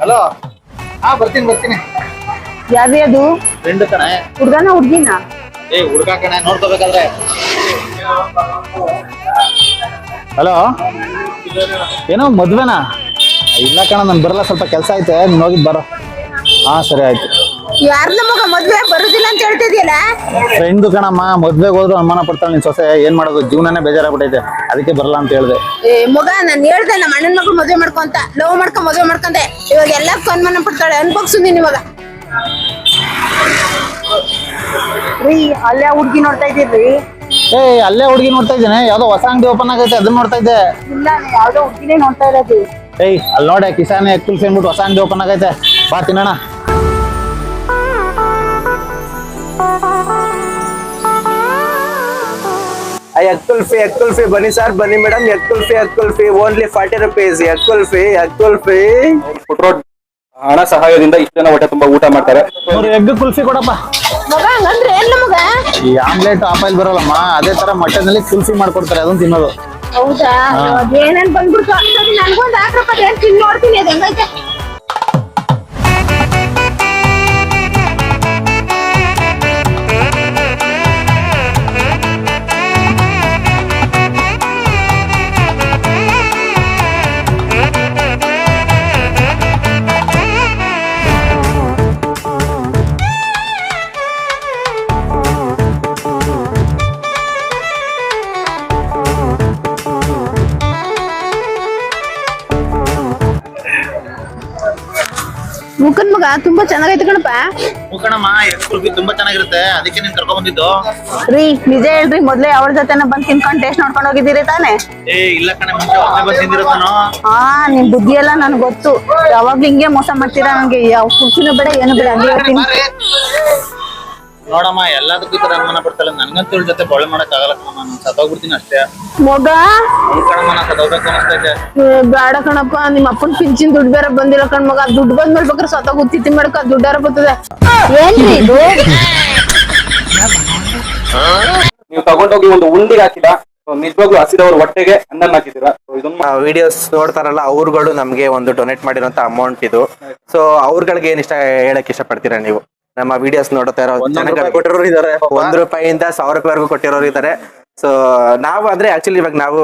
Hello ಹಾ ಬರ್ತೀನಿ ಬರ್ತೀನಿ. ಯಾವ್ದೇ ಅದು ಫ್ರೆಂಡ್ ಕಣ. ಹುಡ್ಗನ ಹುಡ್ಗಿನ? ಏ ಹುಡ್ಗ ಕಣ ನೋಡ್ಕೋಬೇಕಾದ್ರೆ. ಹಲೋ ಏನೋ ಮದ್ವೆನಾ? ಇಲ್ಲ ಕಣ ನಾನು ಬರಲ್ಲ ಸ್ವಲ್ಪ ಕೆಲಸ ಐತೆ ನೀನು ಹೋಗಿದ್ ಬರೋ. ಹಾ ಸರಿ ಆಯ್ತು. ಯಾರ್ದ ಮಗ ಮದ್ವೆ ಬರುದಿಲ್ಲ ಅಂತ ಹೇಳ್ತಿದ್ಯಲ್ಲ? ಫ್ರೆಂಡ್ ಕಣಮ್ಮ ಮದ್ವೆಗೆ ಹೋದ್ರು ಅನುಮಾನ ಪಡ್ತಾಳೆ ನಿನ್ ಸೊಸೆ. ಏನ್ ಮಾಡೋದು? ಜೀವನನೇ ಬೇಜಾರಾಗ್ಬಿಟ್ಟೈತೆ ಅದಕ್ಕೆ ಬರಲ್ಲ ಅಂತ ಹೇಳ್ದೆ. ಏ ಮಗ ನಾನು ಹೇಳ್ದೆ ನಮ್ಮ ಅಣ್ಣನ ಮಗಳು ಮದ್ವೆ ಮಾಡ್ಕೊಂತ ಲವ್ ಮಾಡ್ಕೊಂಡ್ ಮದ್ವೆ ಮಾಡ್ಕೊಂಡೆ ಇವಾಗ ಎಲ್ಲ ಅನುಮಾನ ಪಡ್ತಾಳೆ. ಅನ್ಬೋಗ್ಸು ನೀನ್ ಇವಾಗ ರೀ ಅಲ್ಲೇ ಹುಡ್ಗಿ ನೋಡ್ತಾ ಇದ್ದೀರಿ? ಏ ಅಲ್ಲೇ ಹುಡುಗಿ ನೋಡ್ತಾ ಇದ್ದೇನೆ. ಯಾವ್ದೋ ಹೊಸ ಅಂಗಡಿ ಓಪನ್ ಆಗೈತೆ ಅದನ್ನ ನೋಡ್ತಾ ಇದ್ದೆ. ಇಲ್ಲ ಯಾವ್ದೋ ಹುಡುಗಿನೇ ನೋಡ್ತಾ ಇರೋದು. ಏಯ್ ಅಲ್ಲಿ ನೋಡೆ ಕಿಸಾನ್ ಸೇನ್ ಬಿಟ್ಟು ಹೊಸ ಅಂಗಡಿ ಓಪನ್ ಆಗೈತೆ. ಬಾ ತಿನ್ನೋಣ. ಎಗ್ ಕುಲ್ಫಿ ಎಗ್ ಕುಲ್ಫಿ ಬನ್ನಿ ಸರ್ ಬನ್ನಿ madam egg kulfi egg kulfi only forty rupees egg kulfi egg kulfi ಕೊಟ್ಟಿರೋ ಹಣ ಸಹಾಯದಿಂದ ಇಷ್ಟು ಜನ ಹೊಟ್ಟೆ ತುಂಬಾ ಊಟ ಮಾಡ್ತಾರೆ. ಎಗ್ ಕುಲ್ಫಿ ಕೊಡಪ್ಪ. ಮಗ ಹಂಗಂದ್ರೆ ಏನ್ ನಮಗ? ಈ ಆಮ್ಲೆಟ್ ಆಪೈಲ್ ಬರಲ್ಲಮ್ಮ. ಅದೇ ತರ ಮಟನ್ನಲ್ಲಿ ಕುಲ್ಫಿ ಮಾಡ್ಕೊಡ್ತಾರೆ ಅದನ್ನ ತಿನ್ನೋದು. ಹೌದಾ? ಅದೇನೇನ್ ಬಂದ್ಬಿಡ್ತು? ನನ್ಗೊಂದ್ ಹಾಕ್ರಪ್ಪ ಏನ್ ತಿನ್ ನೋಡ್ತೀನಿ ಅದ್ ಹೆಂಗೈತೆ ಮುಖನ್ ಮಗ ತುಂಬಾ ಚೆನ್ನಾಗೈತೆ ಕಣಪ್ಪ. ಮುಖಣಮ್ಮ ಎಗ್ ತುಂಬಾ ಚೆನ್ನಾಗಿರುತ್ತೆ. ಅದಕ್ಕೆ ನೀನ್ ಕರ್ಕೊಂಡ್ ಬಂದಿದ್ದು. ರೀ ನಿಜ ಹೇಳ್ರಿ ಮೊದ್ಲೇ ಅವ್ರ ಜೊತೆನ ಬಂದ್ ತಿನ್ಕೊಂಡ್ ಟೇಸ್ಟ್ ನೋಡ್ಕೊಂಡ್ ಹೋಗಿದ್ದೀರಿ ತಾನೇ? ಏ ಇಲ್ಲ ಕಣೆ ಮುಂಚೆ ಒಮ್ಮೆ ಬಂದು ತಿಂದಿರೋದು ನಾನು ಹಾ ನಿಮ್ ಬುದ್ಧಿ ಎಲ್ಲ ನನ್ಗೆ ಗೊತ್ತು. ಯಾವಾಗ್ಲೂ ಹಿಂಗೆ ಮೋಸ ಮಾಡ್ತೀರಾ ನಂಗೆ? ಯಾವ ಕುರ್ಚಿನೂ ಬೇಡ ಏನು ಬೇಡ ಅಲ್ಲಿ ನೋಡಮ್ಮ ಎಲ್ಲದಕ್ಕೂ ಈ ತರ ಅನುಮಾನ ಪಡ್ತಾಳೆ ನನ್ಗಂತೂ ಇವ್ಳ ಜೊತೆ ಬಾಳೆ ಮಾಡಕ್ ಆಗಲ್ಲ ಕಣಮ್ಮ ನಾನು ಸತ್ತೋಗ್ಬಿಡ್ತೀನಿ ಅಷ್ಟೇ. ಮಗ? ಅವ್ಳ್ ಕಣಮ್ಮ ನಾನು ಸತ್ತೋಗ್ಬೇಕು ಅನಿಸ್ತೈತೆ ಏ, ಬೇಡ ಕಣಪ್ಪ ನಿಮ್ಮ ಅಪ್ಪನ್ ಪಿಂಚಿನ ದುಡ್ಡು ಬೇರೆ ಬಂದಿಲ್ಲ ಕಣ್ ಮಗ. ದುಡ್ಡು ಬಂದ್ ಮೇಲ್ಬೇಕಾದ್ರೆ ಸತ್ತ ಗುತ್ತಿತ್ತಿ ಮಾಡಕ ದುಡ್ಡಾರ ಬರ್ತದೆ. ಏನ್ರಿ ಇದು? ನೀವು ತಗೊಂಡೋಗಿ ಒಂದು ಉಂಡಿಗೆ ಹಾಕಿದ. ನಿಜವಾಗ್ಲು ಹಸಿದವ್ರ ಹೊಟ್ಟೆಗೆ ಅನ್ನ ಹಾಕಿದ್ದೀರಾ? So, ಇದನ್ನ ವಿಡಿಯೋಸ್ ನೋಡ್ತಾರಲ್ಲ ಅವ್ರುಗಳು ನಮ್ಗೆ ಒಂದು ಡೊನೇಟ್ ಮಾಡಿರೋಂತ ಅಮೌಂಟ್ ಇದು. ಸೊ ಅವ್ರಗಳಿಗೆ ಏನ್ ಇಷ್ಟ ಹೇಳಕ್ ಇಷ್ಟಪಡ್ತೀರಾ ನೀವು? ನಮ್ಮ ವಿಡಿಯೋಸ್ ನೋಡ್ತಾ ಇರೋ ಜನಗಳು ಕೊಟ್ಟಿರೋರು ಇದಾರೆ ಒಂದ್ ರೂಪಾಯಿಯಿಂದ ಸಾವಿರ ರೂಪಾಯಿವರೆಗೂ ಕೊಟ್ಟಿರೋರು ಇದ್ದಾರೆ ಸೊ ನಾವು ಅಂದ್ರೆ ಆಕ್ಚುಲಿ ಇವಾಗ ನಾವು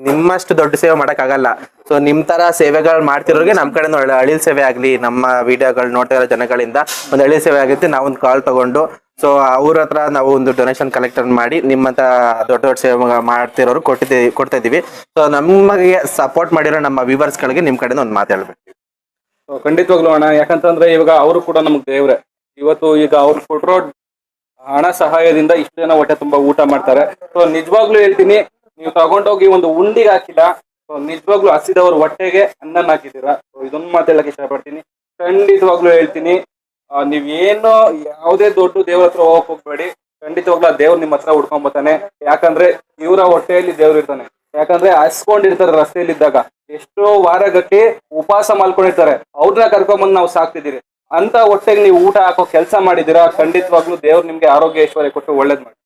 ನಿಮ್ಮಷ್ಟು ದೊಡ್ಡ ಸೇವೆ ಮಾಡಕ್ ಆಗಲ್ಲ ಸೊ ನಿಮ್ ತರ ಸೇವೆಗಳು ಮಾಡ್ತಿರೋರಿಗೆ ನಮ್ ಕಡೆ ಒಳ್ಳೆ ಅಳಿಲ್ ಸೇವೆ ಆಗ್ಲಿ ನಮ್ಮ ವಿಡಿಯೋಗಳು ನೋಡ್ತಾ ಇರೋ ಜನಗಳಿಂದ ಒಂದ್ ಅಳಿಲ್ ಸೇವೆ ಆಗುತ್ತೆ ನಾವೊಂದು ಕಾಲ್ ತಗೊಂಡು. ಸೊ ಅವ್ರ ಹತ್ರ ನಾವು ಒಂದು ಡೊನೇಷನ್ ಕಲೆಕ್ಟ್ ಮಾಡಿ ನಿಮ್ಮಂತ ದೊಡ್ಡ ದೊಡ್ಡ ಸೇವೆ ಮಾಡ್ತಿರೋರು ಕೊಟ್ಟಿದ್ದೀವಿ ಕೊಡ್ತಾ ಇದೀವಿ ಸೊ ನಮಗೆ ಸಪೋರ್ಟ್ ಮಾಡಿರೋ ನಮ್ಮ ವ್ಯೂವರ್ಸ್ ಗಳಿಗೆ ನಿಮ್ ಕಡೆಯಿಂದ ಒಂದು ಮಾತಾಡ್ಬೇಕು ಖಂಡಿತವಾಗ್ಲೂ ಅಣ್ಣ ಯಾಕಂತಂದ್ರೆ ಇವಾಗ ಅವರು ಕೂಡ ನಮ್ಗೆ ದೇವ್ರೆ. ಇವತ್ತು ಈಗ ಅವ್ರು ಕೊಟ್ಟಿರೋ ಹಣ ಸಹಾಯದಿಂದ ಇಷ್ಟು ಜನ ಹೊಟ್ಟೆ ತುಂಬಾ ಊಟ ಮಾಡ್ತಾರೆ. ಸೊ ನಿಜವಾಗ್ಲೂ ಹೇಳ್ತೀನಿ ನೀವು ತಗೊಂಡೋಗಿ ಒಂದು ಉಂಡಿಗೆ ಹಾಕಿಲ್ಲ. ಸೊ ನಿಜವಾಗ್ಲೂ ಹಸಿದವ್ರ ಹೊಟ್ಟೆಗೆ ಅನ್ನ ಹಾಕಿದ್ದೀರಾ? ಸೊ ಇದೊಂದು ಮಾತು ಹೇಳಕ್ ಇಷ್ಟಪಡ್ತೀನಿ. ಖಂಡಿತವಾಗ್ಲೂ ಹೇಳ್ತೀನಿ ಆ, ನೀವ್ ಏನು ಯಾವುದೇ ದೊಡ್ಡ ದೇವ್ರ ಹತ್ರ ಹೋಗಕ್ ಹೋಗ್ಬೇಡಿ. ಖಂಡಿತವಾಗ್ಲೂ ಆ ದೇವ್ರು ನಿಮ್ಮ ಹತ್ರ ಹುಡ್ಕೊಂಡ್ ಬರ್ತಾನೆ ಯಾಕಂದ್ರೆ ಇವರ ಹೊಟ್ಟೆಯಲ್ಲಿ ದೇವ್ರು ಇರ್ತಾನೆ. ಯಾಕಂದ್ರೆ ಹಸ್ಕೊಂಡಿರ್ತಾರೆ ರಸ್ತೆಯಲ್ಲಿ ಇದ್ದಾಗ ಎಷ್ಟೋ ವಾರಗಟ್ಟಿ ಉಪವಾಸ ಮಾಡ್ಕೊಂಡಿರ್ತಾರೆ. ಅವ್ರನ್ನ ಕರ್ಕೊಂಬಂದು ನಾವು ಸಾಕ್ತಿದ್ದೀರಿ. ಅಂತ ಹೊಟ್ಟೆಗೆ ನೀವು ಊಟ ಹಾಕೋ ಕೆಲಸ ಮಾಡಿದೀರಾ ಖಂಡಿತವಾಗ್ಲೂ ದೇವ್ರು ನಿಮ್ಗೆ ಆರೋಗ್ಯ ಐಶ್ವರ್ಯ ಕೊಟ್ಟು ಒಳ್ಳೇದ್ ಮಾಡಿ